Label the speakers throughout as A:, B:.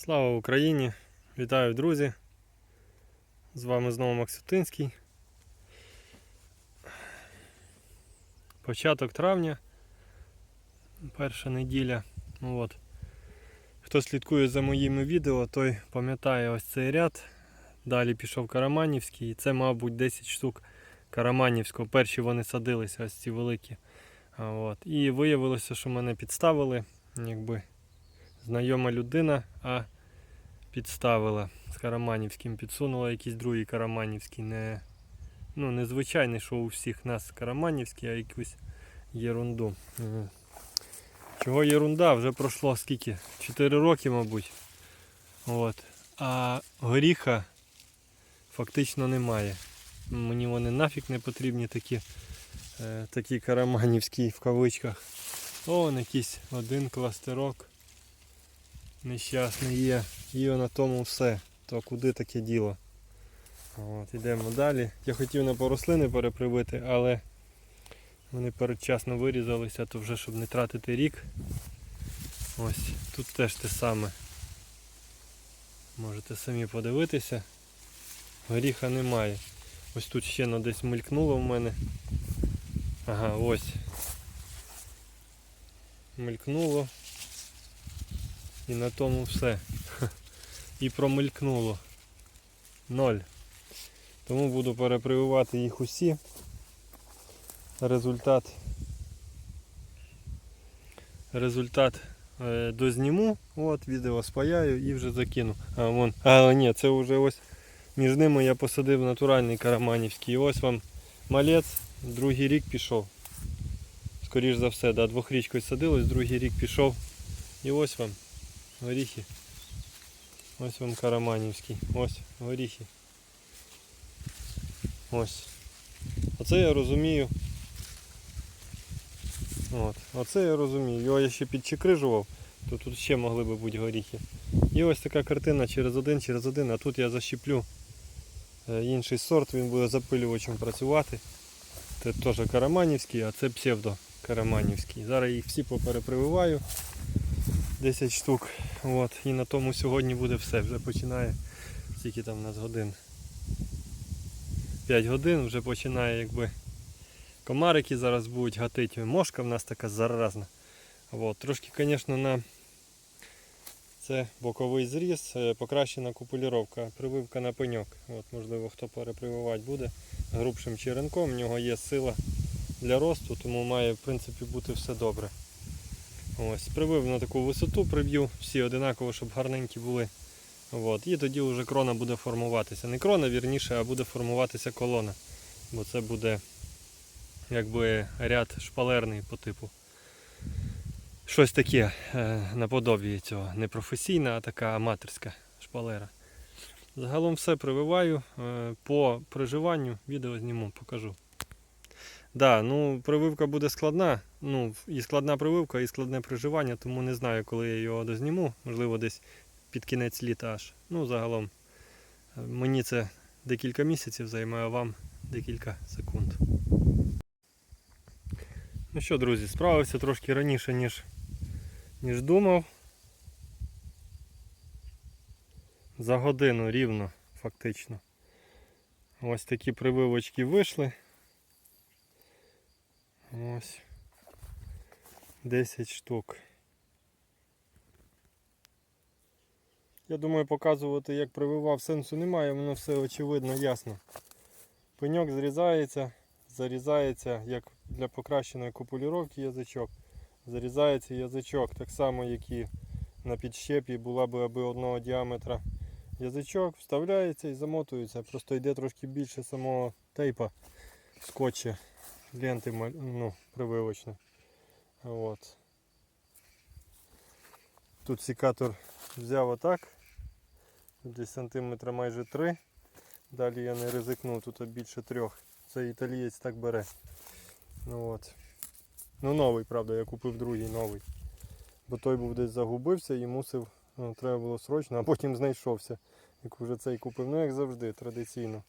A: Слава Україні! Вітаю, друзі! З вами знову Максютинський. Початок травня, перша неділя. Ну от. Хто слідкує за моїми відео, той пам'ятає ось цей ряд. Далі пішов Караманівський, і це, мабуть, 10 штук Караманівського. Перші вони садилися, ось ці великі. От. І виявилося, що мене підставили, якби знайома людина, а підставила з Караманівським, підсунула якийсь другий Караманівський, не, ну, незвичайний, що у всіх нас Караманівський, а якусь єрунду. Чого єрунда? Вже пройшло скільки? 4 роки, мабуть. От. А горіха фактично немає. Мені вони нафіг не потрібні такі, е, такі караманівські в кавичках. О, якийсь один кластерок нещасний є. І на тому все. То куди таке діло? От, Ідемо далі. Я хотів на порослини перепривити, але вони передчасно вирізалися, то вже щоб не тратити рік. Ось, тут теж те саме. Можете самі подивитися. Горіха немає. Ось тут ще ну, десь мелькнуло в мене. Ага, ось. Мелькнуло. І на тому все. І промелькнуло. Ноль. Тому буду перепрививати їх усі. Результат. Результат е, дозніму. От, відео спаяю і вже закину. А, вон. а ні, це вже ось між ними я посадив натуральний караманівський. Ось вам малець, другий рік пішов. Скоріш за все, да, двохрічкою садилось, другий рік пішов. І ось вам горіхи. Ось вам караманівський. Ось горіхи. Ось. Оце я розумію. От. Оце я розумію. Його я ще підчекрижував, то тут ще могли би бути горіхи. І ось така картина через один, через один, а тут я защіплю е, інший сорт, він буде запилювачем працювати. Це теж караманівський, а це псевдо караманівський. Зараз їх всі поперепрививаю. 10 штук. От. І на тому сьогодні буде все. Вже починає. Скільки там у нас годин? 5 годин вже починає якби комарики зараз будуть гатити. Мошка в нас така заразна. От. Трошки, звісно, на це боковий зріз, е, покращена купулюровка, прививка на пеньок. От, можливо, хто перепрививати буде грубшим черенком, в нього є сила для росту, тому має в принципі бути все добре. Ось, Привив на таку висоту, приб'ю, всі одинаково, щоб гарненькі були. От, і тоді вже крона буде формуватися. Не крона, вірніше, а буде формуватися колона. Бо це буде якби ряд шпалерний по типу. Щось таке е, наподобі цього. Не професійна, а така аматорська шпалера. Загалом все прививаю. Е, По приживанню відео зніму, покажу. Да, ну прививка буде складна. Ну, і складна прививка, і складне приживання, тому не знаю, коли я його дозніму. Можливо, десь під кінець літа аж. Ну, загалом. е, Мені це декілька місяців займає, а вам декілька секунд. Ну що, друзі, справився трошки раніше, ніж, ніж думав. За годину рівно, фактично. Ось такі прививочки вийшли. Ось 10 штук. Я думаю, показувати, як прививав, сенсу немає, воно все очевидно ясно. Пеньок зрізається, зарізається, як для покращеної купулюровки язичок. Зарізається язичок, так само, як і на підщепі була би аби одного діаметра язичок, вставляється і замотується. Просто йде трошки більше самого тейпа скотча ленти ма- ну, прививочної. От. Тут секатор взяв отак. Десь сантиметра майже 3. Далі я не ризикнув, тут більше трьох. Це італієць так бере. Ну от. Ну новий, правда, я купив другий новий. Бо той був десь загубився і мусив, ну, треба було срочно, а потім знайшовся. Як вже цей купив. Ну як завжди, традиційно.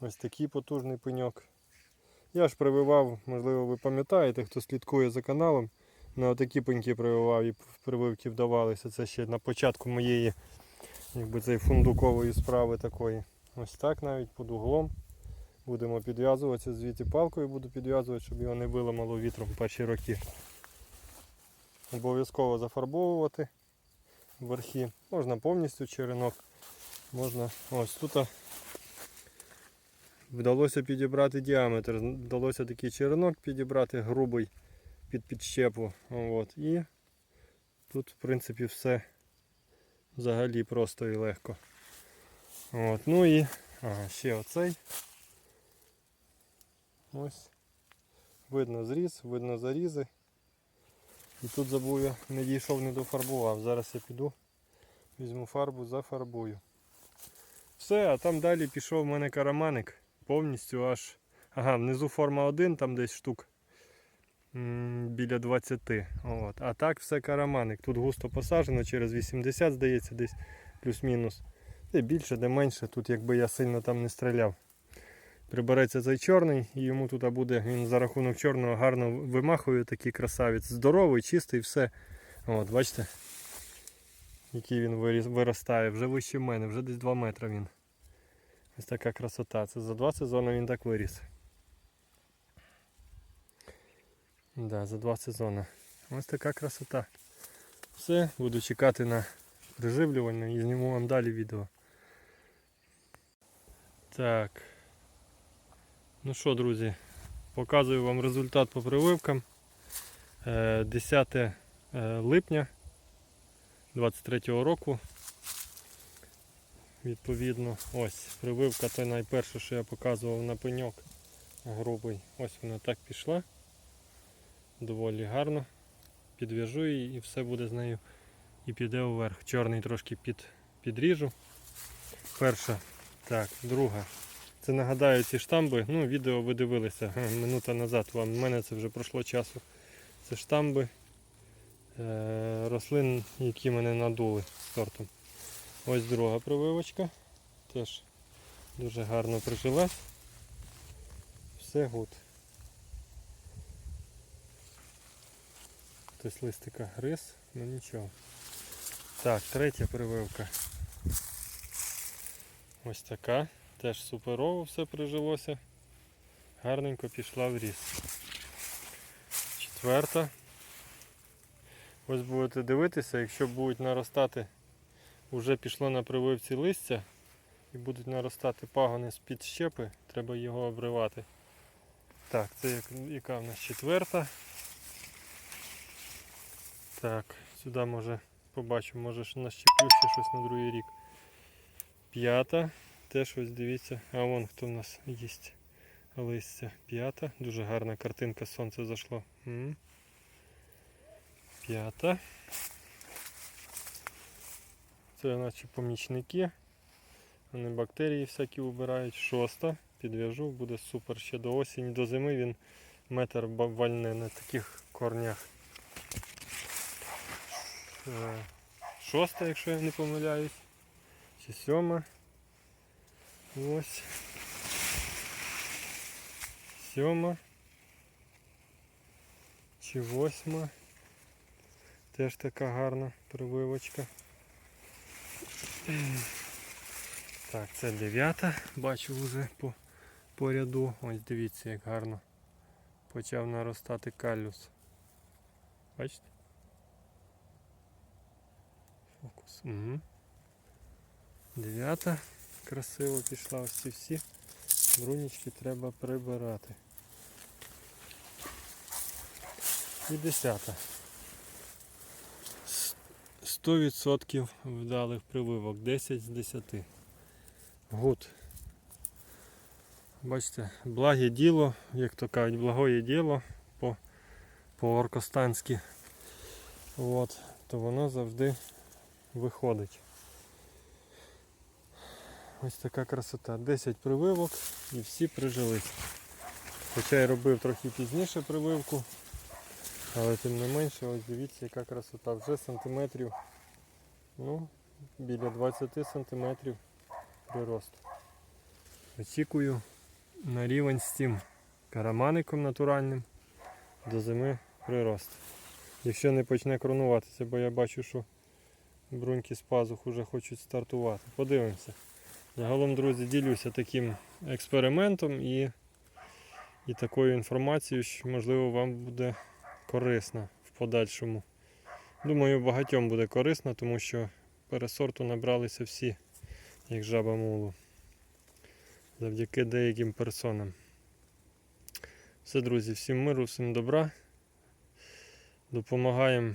A: Ось такий потужний пеньок. Я ж прививав, можливо, ви пам'ятаєте, хто слідкує за каналом. на отакі пеньки прививав і прививки вдавалися. Це ще на початку моєї якби цієї фундукової справи такої. Ось так навіть під углом. Будемо підв'язуватися звідти палкою буду підв'язувати, щоб його не виламало вітром перші роки. Обов'язково зафарбовувати верхи. Можна повністю черенок. Можна ось тут вдалося підібрати діаметр. Вдалося такий черенок підібрати грубий під підщепу. От. І тут в принципі все взагалі просто і легко. От. Ну і ага, ще оцей. Ось. Видно зріз, видно зарізи. І тут забув я, не дійшов, не дофарбував. Зараз я піду, візьму фарбу, зафарбую. Все, а там далі пішов в мене караманик. Повністю аж. Ага, внизу форма 1, там десь штук біля 20. От. А так все караманик. Тут густо посаджено, через 80, здається, десь плюс-мінус. Де більше, де менше. Тут якби я сильно там не стріляв. Прибереться цей чорний і йому тут буде, він за рахунок чорного гарно вимахує такий красавець. Здоровий, чистий, все. От, бачите, який він виростає, вже вище мене, вже десь 2 метри він. Ось така красота. Це за два сезони він так виріс. Да, за два сезони. Ось така красота. Все, буду чекати на приживлювання і зніму вам далі відео. Так. Ну що, друзі, показую вам результат по прививкам. Е, 10 е, липня 23 року. Відповідно, ось прививка той найперше, що я показував на пеньок грубий. Ось вона так пішла. Доволі гарно. Підв'яжу її і все буде з нею і піде вверх. Чорний трошки під, підріжу. Перша. Так, друга. Це нагадаю ці штамби. Ну, відео ви дивилися минута назад. У мене це вже пройшло часу. Це штамби е, рослин, які мене надули сортом. Ось друга прививочка. Теж дуже гарно прижилась. Все гуд. Хтось листика гриз, ну нічого. Так, третя прививка. Ось така. Теж суперово все прижилося. Гарненько пішла в ріс. Четверта. Ось будете дивитися, якщо будуть наростати, вже пішло на прививці листя і будуть наростати пагони з-під щепи, треба його обривати. Так, це яка в нас четверта. Так, сюди може побачимо, може нащеплю ще щось на другий рік. П'ята. Теж ось дивіться, а вон хто в нас їсть листя. П'ята. Дуже гарна картинка, сонце зайшло. П'ята. Це наче помічники. Вони бактерії всякі убирають. Шоста. Підв'яжу, буде супер ще до осені, до зими він метр вальне на таких корнях. Е, Шоста, якщо я не помиляюсь. Чи сьома. Ось. Сьома. Чи восьма. Теж така гарна прививочка. Так, це дев'ята. Бачу вже по, по ряду. Ось дивіться, як гарно почав наростати калюс. Бачите? Фокус. Угу. Дев'ята красиво пішла. Ось ці всі брунічки треба прибирати. І десята. С- 100% вдалих прививок. 10 з 10. Гуд. Бачите, благе діло, як то кажуть, благое діло по, по оркостанськи. От, то воно завжди виходить. Ось така красота. 10 прививок і всі прижились. Хоча я робив трохи пізніше прививку, але тим не менше, ось дивіться, яка красота. Вже сантиметрів, ну, біля 20 сантиметрів приросту. Очікую на рівень з цим карамаником натуральним до зими прирост. Якщо не почне коронуватися, бо я бачу, що бруньки з пазух вже хочуть стартувати. Подивимося. Загалом, друзі, ділюся таким експериментом і, і такою інформацією, що можливо вам буде корисна в подальшому. Думаю, багатьом буде корисно, тому що пересорту набралися всі, як жаба мулу. Завдяки деяким персонам. Все, друзі, всім миру, всім добра. Допомагаємо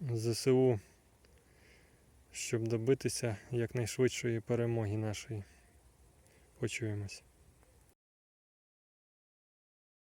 A: ЗСУ, щоб добитися якнайшвидшої перемоги нашої. Почуємось.